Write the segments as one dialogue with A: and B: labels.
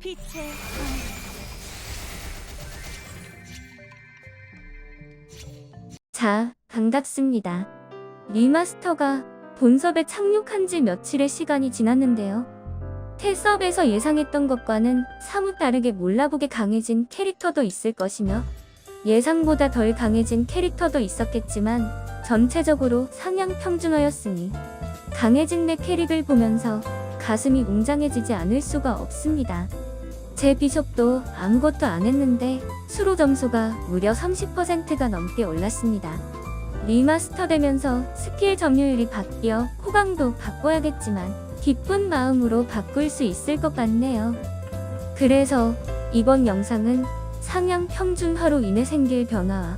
A: 빛의
B: 자, 반갑습니다. 리마스터가 본섭에 착륙한 지 며칠의 시간이 지났는데요. 테스업에서 예상했던 것과는 사뭇 다르게 몰라보게 강해진 캐릭터도 있을 것이며 예상보다 덜 강해진 캐릭터도 있었겠지만 전체적으로 상향 평준화였으니 강해진 내 캐릭을 보면서 가슴이 웅장해지지 않을 수가 없습니다. 제 비숍도 아무것도 안 했는데 수로 점수가 무려 30%가 넘게 올랐습니다. 리마스터 되면서 스킬 점유율이 바뀌어 호강도 바꿔야겠지만 기쁜 마음으로 바꿀 수 있을 것 같네요. 그래서 이번 영상은 상향 평준화로 인해 생길 변화와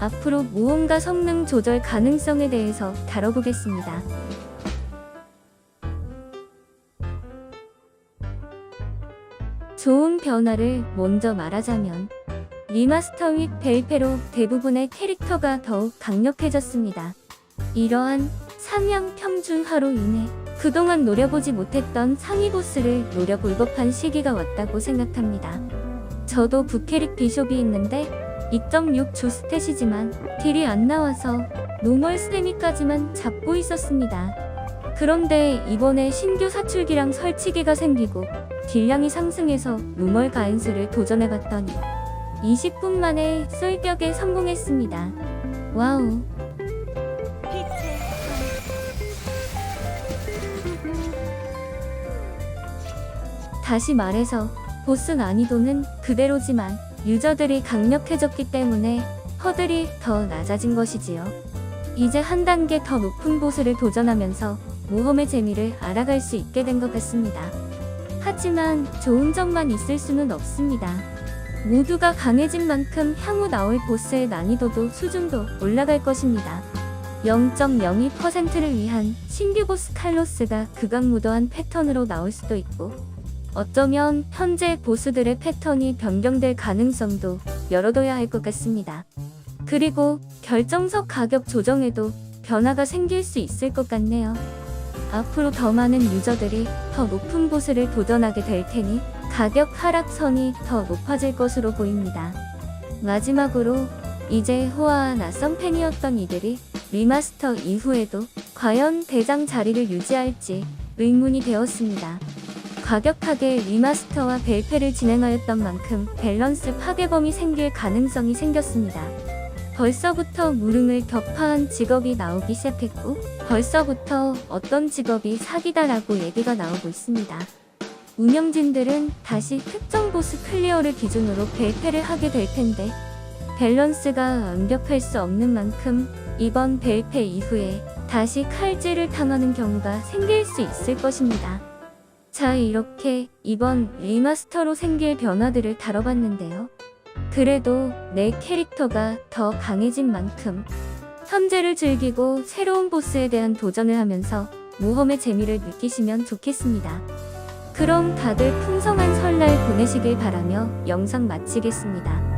B: 앞으로 무언가 성능 조절 가능성에 대해서 다뤄보겠습니다. 좋은 변화를 먼저 말하자면 리마스터 및 벨페로 대부분의 캐릭터가 더욱 강력해졌습니다. 이러한 상향 평준화로 인해 그동안 노려보지 못했던 상위 보스를 노려볼 법한 시기가 왔다고 생각합니다. 저도 부캐릭 비숍이 있는데 2.6 주스탯이지만 딜이 안 나와서 노멀 스테미까지만 잡고 있었습니다. 그런데 이번에 신규 사출기랑 설치기가 생기고 딜량이 상승해서 노멀 가인수를 도전해봤더니 20분 만에 쏠벽에 성공했습니다. 와우. 다시 말해서 보스 난이도는 그대로지만 유저들이 강력해졌기 때문에 허들이 더 낮아진 것이지요. 이제 한 단계 더 높은 보스를 도전하면서 모험의 재미를 알아갈 수 있게 된 것 같습니다. 하지만 좋은 점만 있을 수는 없습니다. 모두가 강해진 만큼 향후 나올 보스의 난이도도 수준도 올라갈 것입니다. 0.02%를 위한 신규 보스 칼로스가 극악무도한 패턴으로 나올 수도 있고 어쩌면 현재 보스들의 패턴이 변경될 가능성도 열어둬야 할 것 같습니다. 그리고 결정석 가격 조정에도 변화가 생길 수 있을 것 같네요. 앞으로 더 많은 유저들이 더 높은 보스를 도전하게 될 테니 가격 하락선이 더 높아질 것으로 보입니다. 마지막으로 이제 호화와 낯선 팬이었던 이들이 리마스터 이후에도 과연 대장 자리를 유지할지 의문이 되었습니다. 과격하게 리마스터와 벨페를 진행하였던 만큼 밸런스 파괴범이 생길 가능성이 생겼습니다. 벌써부터 무릉을 격파한 직업이 나오기 시작했고 벌써부터 어떤 직업이 사기다라고 얘기가 나오고 있습니다. 운영진들은 다시 특정 보스 클리어를 기준으로 벨페를 하게 될 텐데 밸런스가 완벽할 수 없는 만큼 이번 벨페 이후에 다시 칼질을 당하는 경우가 생길 수 있을 것입니다. 자, 이렇게 이번 리마스터로 생길 변화들을 다뤄봤는데요. 그래도 내 캐릭터가 더 강해진 만큼 현재를 즐기고 새로운 보스에 대한 도전을 하면서 모험의 재미를 느끼시면 좋겠습니다. 그럼 다들 풍성한 설날 보내시길 바라며 영상 마치겠습니다.